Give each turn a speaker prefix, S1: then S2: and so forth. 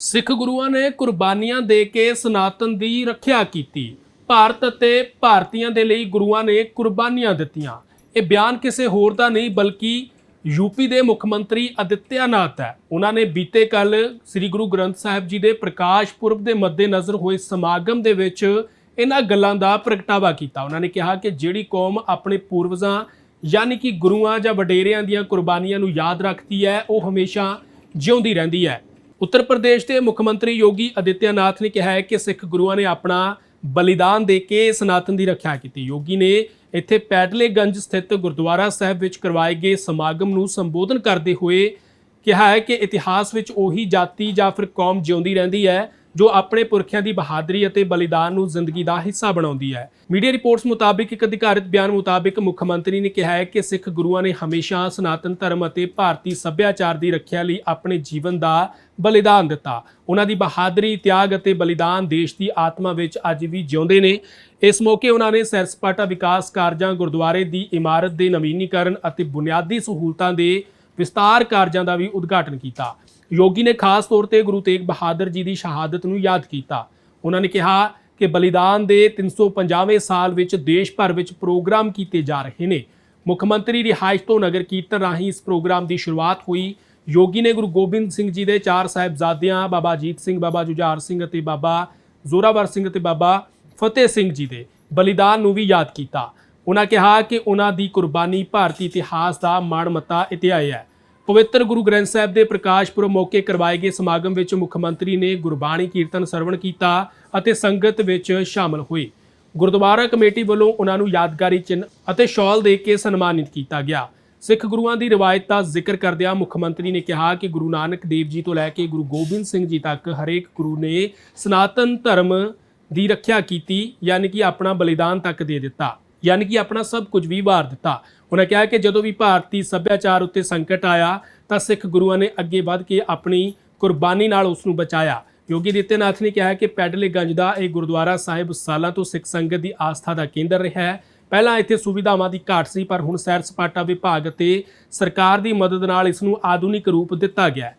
S1: ਸਿੱਖ ਗੁਰੂਆਂ ਨੇ ਕੁਰਬਾਨੀਆਂ ਦੇ ਕੇ ਸਨਾਤਨ ਦੀ ਰੱਖਿਆ ਕੀਤੀ। ਭਾਰਤ ਅਤੇ ਭਾਰਤੀਆਂ ਦੇ ਲਈ ਗੁਰੂਆਂ ਨੇ ਕੁਰਬਾਨੀਆਂ ਦਿੱਤੀਆਂ। ਇਹ ਬਿਆਨ ਕਿਸੇ ਹੋਰ ਦਾ ਨਹੀਂ, ਬਲਕਿ ਯੂਪੀ ਦੇ ਮੁੱਖ ਮੰਤਰੀ ਅਦਿੱਤਿਆਨਾਥ ਹੈ। ਉਹਨਾਂ ਨੇ ਬੀਤੇ ਕੱਲ ਸ੍ਰੀ ਗੁਰੂ ਗ੍ਰੰਥ ਸਾਹਿਬ ਜੀ ਦੇ ਪ੍ਰਕਾਸ਼ ਪੁਰਬ ਦੇ ਮੱਦੇਨਜ਼ਰ ਹੋਏ ਸਮਾਗਮ ਦੇ ਵਿੱਚ ਇਹਨਾਂ ਗੱਲਾਂ ਦਾ ਪ੍ਰਗਟਾਵਾ ਕੀਤਾ। ਉਹਨਾਂ ਨੇ ਕਿਹਾ ਕਿ ਜਿਹੜੀ ਕੌਮ ਆਪਣੇ ਪੂਰਵਜਾਂ ਯਾਨੀ ਕਿ ਗੁਰੂਆਂ ਜਾਂ ਵਡੇਰਿਆਂ ਦੀਆਂ ਕੁਰਬਾਨੀਆਂ ਨੂੰ ਯਾਦ ਰੱਖਦੀ ਹੈ, ਉਹ ਹਮੇਸ਼ਾ ਜਿਉਂਦੀ ਰਹਿੰਦੀ ਹੈ। ਉੱਤਰ ਪ੍ਰਦੇਸ਼ ਦੇ ਮੁੱਖ ਮੰਤਰੀ ਯੋਗੀ ਅਦਿੱਤਿਆਨਾਥ ਨੇ ਕਿਹਾ ਹੈ ਕਿ ਸਿੱਖ ਗੁਰੂਆਂ ਨੇ ਆਪਣਾ ਬਲੀਦਾਨ ਦੇ ਕੇ ਸਨਾਤਨ ਦੀ ਰੱਖਿਆ ਕੀਤੀ। ਯੋਗੀ ਨੇ ਇੱਥੇ ਪੈਟਲੇਗੰਜ ਸਥਿਤ ਗੁਰਦੁਆਰਾ ਸਾਹਿਬ ਵਿੱਚ ਕਰਵਾਏ ਗਏ ਸਮਾਗਮ ਨੂੰ ਸੰਬੋਧਨ ਕਰਦੇ ਹੋਏ ਕਿਹਾ ਹੈ ਕਿ ਇਤਿਹਾਸ ਵਿੱਚ ਉਹੀ ਜਾਤੀ ਜਾਂ ਫਿਰ ਕੌਮ ਜਿਉਂਦੀ ਰਹਿੰਦੀ ਹੈ। ਜੋ ਆਪਣੇ ਪੁਰਖਿਆਂ ਦੀ ਬਹਾਦਰੀ ਅਤੇ ਬਲੀਦਾਨ ਨੂੰ ਜ਼ਿੰਦਗੀ ਦਾ ਹਿੱਸਾ ਬਣਾਉਂਦੀ ਹੈ। ਮੀਡੀਆ ਰਿਪੋਰਟਸ ਮੁਤਾਬਿਕ ਇੱਕ ਅਧਿਕਾਰਿਤ ਬਿਆਨ ਮੁਤਾਬਿਕ ਮੁੱਖ ਮੰਤਰੀ ਨੇ ਕਿਹਾ ਹੈ ਕਿ ਸਿੱਖ ਗੁਰੂਆਂ ਨੇ ਹਮੇਸ਼ਾ ਸਨਾਤਨ ਧਰਮ ਅਤੇ ਭਾਰਤੀ ਸੱਭਿਆਚਾਰ ਦੀ ਰੱਖਿਆ ਲਈ ਆਪਣੇ ਜੀਵਨ ਦਾ ਬਲੀਦਾਨ ਦਿੱਤਾ। ਉਹਨਾਂ ਦੀ ਬਹਾਦਰੀ, ਤਿਆਗ ਅਤੇ ਬਲੀਦਾਨ ਦੇਸ਼ ਦੀ ਆਤਮਾ ਵਿੱਚ ਅੱਜ ਵੀ ਜਿਉਂਦੇ ਨੇ। ਇਸ ਮੌਕੇ ਉਹਨਾਂ ਨੇ ਸੈਰ ਸਪਾਟਾ ਵਿਕਾਸ ਕਾਰਜਾਂ, ਗੁਰਦੁਆਰੇ ਦੀ ਇਮਾਰਤ ਦੇ ਨਵੀਨੀਕਰਨ ਅਤੇ ਬੁਨਿਆਦੀ ਸਹੂਲਤਾਂ ਦੇ ਵਿਸਤਾਰ ਕਾਰਜਾਂ ਦਾ ਵੀ ਉਦਘਾਟਨ ਕੀਤਾ। ਯੋਗੀ ਨੇ ਖਾਸ ਤੌਰ ਤੇ ਗੁਰੂ ਤੇਗ ਬਹਾਦਰ ਜੀ ਦੀ ਸ਼ਹਾਦਤ ਨੂੰ ਯਾਦ ਕੀਤਾ। ਉਹਨਾਂ ਨੇ ਕਿਹਾ ਕਿ ਬਲੀਦਾਨ ਦੇ 350ਵੇਂ ਸਾਲ ਵਿੱਚ ਦੇਸ਼ ਭਰ ਵਿੱਚ ਪ੍ਰੋਗਰਾਮ ਕੀਤੇ ਜਾ ਰਹੇ ਨੇ। ਮੁੱਖ ਮੰਤਰੀ ਰਿਹਾਇਸ਼ ਤੋਂ ਨਗਰ ਕੀਰਤਨ ਰਾਹੀਂ ਇਸ ਪ੍ਰੋਗਰਾਮ ਦੀ ਸ਼ੁਰੂਆਤ ਹੋਈ। ਯੋਗੀ ਨੇ ਗੁਰੂ ਗੋਬਿੰਦ ਸਿੰਘ ਜੀ ਦੇ ਚਾਰ ਸਾਹਿਬਜ਼ਾਦਿਆਂ, ਬਾਬਾ ਅਜੀਤ ਸਿੰਘ, ਬਾਬਾ ਜੁਝਾਰ ਸਿੰਘ ਅਤੇ ਬਾਬਾ ਜ਼ੋਰਾਵਰ ਸਿੰਘ ਅਤੇ ਬਾਬਾ ਫਤਿਹ ਸਿੰਘ ਜੀ ਦੇ ਬਲੀਦਾਨ ਨੂੰ ਵੀ ਯਾਦ ਕੀਤਾ। ਉਹਨਾਂ ਕਿਹਾ ਕਿ ਉਹਨਾਂ ਦੀ ਕੁਰਬਾਨੀ ਭਾਰਤੀ ਇਤਿਹਾਸ ਦਾ ਮਾਣ ਮਾਣਮੱਤਾ ਇਤਿਹਾਸ ਹੈ। ਪਵਿੱਤਰ ਗੁਰੂ ਗ੍ਰੰਥ ਸਾਹਿਬ ਦੇ ਪ੍ਰਕਾਸ਼ ਪੁਰਬ ਮੌਕੇ ਕਰਵਾਏ ਗਏ ਸਮਾਗਮ ਵਿੱਚ ਮੁੱਖ ਮੰਤਰੀ ਨੇ ਗੁਰਬਾਣੀ ਕੀਰਤਨ ਸਰਵਣ ਕੀਤਾ ਅਤੇ ਸੰਗਤ ਵਿੱਚ ਸ਼ਾਮਲ ਹੋਏ। ਗੁਰਦੁਆਰਾ ਕਮੇਟੀ ਵੱਲੋਂ ਉਹਨਾਂ ਨੂੰ ਯਾਦਗਾਰੀ ਚਿੰਨ੍ਹ ਅਤੇ ਸ਼ਾਲ ਦੇ ਕੇ ਸਨਮਾਨਿਤ ਕੀਤਾ ਗਿਆ। ਸਿੱਖ ਗੁਰੂਆਂ ਦੀ ਰਿਵਾਇਤ ਦਾ ਜ਼ਿਕਰ ਕਰਦਿਆਂ ਮੁੱਖ ਮੰਤਰੀ ਨੇ ਕਿਹਾ ਕਿ ਗੁਰੂ ਨਾਨਕ ਦੇਵ ਜੀ ਤੋਂ ਲੈ ਕੇ ਗੁਰੂ ਗੋਬਿੰਦ ਸਿੰਘ ਜੀ ਤੱਕ ਹਰੇਕ ਗੁਰੂ ਨੇ ਸਨਾਤਨ ਧਰਮ ਦੀ ਰੱਖਿਆ ਕੀਤੀ, ਯਾਨੀ ਕਿ ਆਪਣਾ ਬਲੀਦਾਨ ਤੱਕ ਦੇ ਦਿੱਤਾ। ਯਾਨੀ ਕਿ ਆਪਣਾ ਸਭ ਕੁਝ ਵੀ ਵਾਰ ਦਿੱਤਾ। ਉਹਨਾਂ ਕਿਹਾ ਕਿ ਜਦੋਂ ਵੀ ਭਾਰਤੀ ਸੱਭਿਆਚਾਰ ਉੱਤੇ ਸੰਕਟ ਆਇਆ, ਤਾਂ ਸਿੱਖ ਗੁਰੂਆਂ ਨੇ ਅੱਗੇ ਵੱਧ ਕੇ ਆਪਣੀ ਕੁਰਬਾਨੀ ਨਾਲ ਉਸ ਨੂੰ ਬਚਾਇਆ। ਯੋਗੀ ਦਿੱਤੇਨਾਥ ਨੇ ਕਿਹਾ ਕਿ ਪੈਡਲੇਗੰਜ ਦਾ ਇਹ ਗੁਰਦੁਆਰਾ ਸਾਹਿਬ ਸਾਲਾਂ ਤੋਂ ਸਿੱਖ ਸੰਗਤ ਦੀ ਆਸਥਾ ਦਾ ਕੇਂਦਰ ਰਿਹਾ ਹੈ। ਪਹਿਲਾਂ ਇੱਥੇ ਸੁਵਿਧਾਵਾਂ ਦੀ ਘਾਟ ਸੀ, ਪਰ ਹੁਣ ਸੈਰ ਸਪਾਟਾ ਵਿਭਾਗ ਅਤੇ ਸਰਕਾਰ ਦੀ ਮਦਦ ਨਾਲ ਇਸ ਨੂੰ ਆਧੁਨਿਕ ਰੂਪ ਦਿੱਤਾ ਗਿਆ